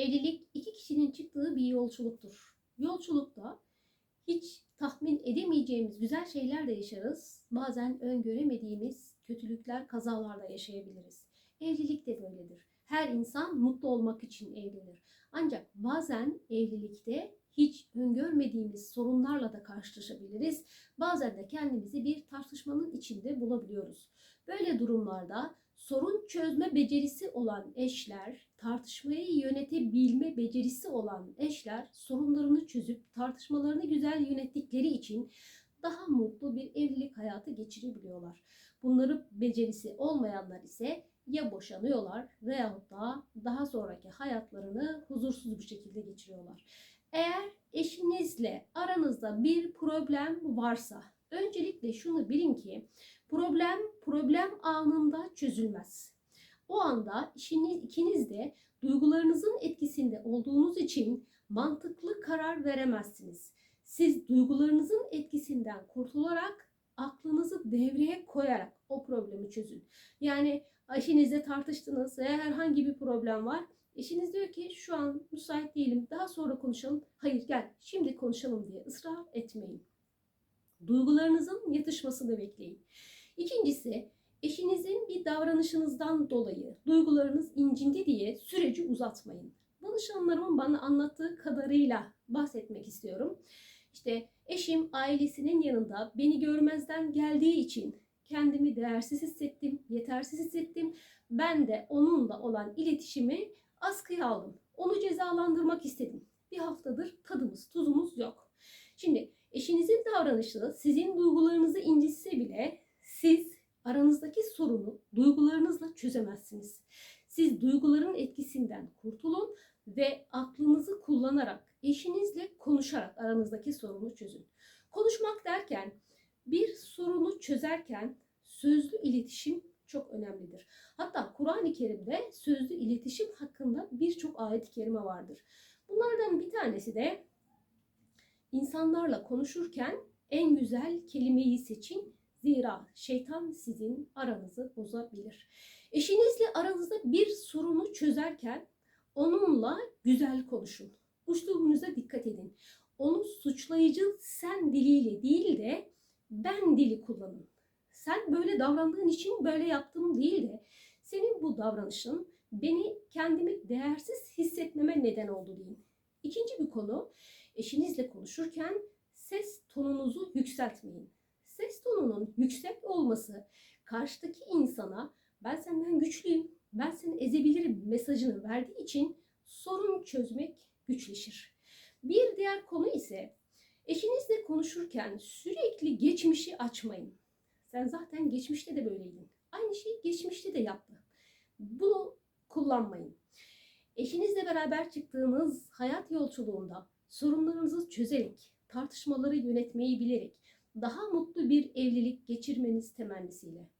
Evlilik iki kişinin çıktığı bir yolculuktur. Yolculukta hiç tahmin edemeyeceğimiz güzel şeyler de yaşarız. Bazen öngöremediğimiz kötülükler, kazalarla yaşayabiliriz. Evlilik de böyledir. Her insan mutlu olmak için evlenir. Ancak bazen evlilikte hiç öngörmediğimiz sorunlarla da karşılaşabiliriz. Bazen de kendimizi bir tartışmanın içinde bulabiliyoruz. Böyle durumlarda sorun çözme becerisi olan eşler, tartışmayı yönetebilme becerisi olan eşler sorunlarını çözüp tartışmalarını güzel yönettikleri için daha mutlu bir evlilik hayatı geçirebiliyorlar. Bunları becerisi olmayanlar ise ya boşanıyorlar veyahut da daha sonraki hayatlarını huzursuz bir şekilde geçiriyorlar. Eğer eşinizle aranızda bir problem varsa öncelikle şunu bilin ki problem problem anında çözülmez. O anda işiniz, ikiniz de duygularınızın etkisinde olduğunuz için mantıklı karar veremezsiniz. Siz duygularınızın etkisinden kurtularak aklınızı devreye koyarak o problemi çözün. Yani eşinizle tartıştınız veya herhangi bir problem var. Eşiniz diyor ki şu an müsait değilim daha sonra konuşalım. Hayır gel şimdi konuşalım diye ısrar etmeyin. Duygularınızın yatışmasını bekleyin. İkincisi eşinizin bir davranışınızdan dolayı duygularınız incindi diye süreci uzatmayın. Danışanlarımın bana anlattığı kadarıyla bahsetmek istiyorum. İşte eşim ailesinin yanında beni görmezden geldiği için kendimi değersiz hissettim, yetersiz hissettim. Ben de onunla olan iletişimi askıya aldım. Onu cezalandırmak istedim. Bir haftadır tadımız, tuzumuz yok. Şimdi eşinizin davranışı sizin duygularınızı incitse bile siz aranızdaki sorunu duygularınızla çözemezsiniz. Siz duyguların etkisinden kurtulun ve aklınızı kullanarak, eşinizle konuşarak aranızdaki sorunu çözün. Konuşmak derken bir sorunu çözerken sözlü iletişim çok önemlidir. Hatta Kur'an-ı Kerim'de sözlü iletişim hakkında birçok ayet-i kerime vardır. Bunlardan bir tanesi de insanlarla konuşurken en güzel kelimeyi seçin. Zira şeytan sizin aranızı bozabilir. Eşinizle aranızda bir sorunu çözerken onunla güzel konuşun. Uçluğunuza dikkat edin. Onu suçlayıcı sen diliyle değil de ben dili kullanın. Sen böyle davrandığın için böyle yaptım değil de senin bu davranışın beni kendimi değersiz hissetmeme neden oldu deyin. İkinci bir konu eşinizle konuşurken ses tonunuzu yükseltmeyin. Ses tonunun yüksek olması karşıdaki insana ben senden güçlüyüm, ben seni ezebilirim mesajını verdiği için sorun çözmek güçleşir. Bir diğer konu ise eşinizle konuşurken sürekli geçmişi açmayın. Sen zaten geçmişte de böyleydin. Aynı şeyi geçmişte de yaptı. Bunu kullanmayın. Eşinizle beraber çıktığınız hayat yolculuğunda sorunlarınızı çözerek, tartışmaları yönetmeyi bilerek daha mutlu bir evlilik geçirmeniz temennisiyle.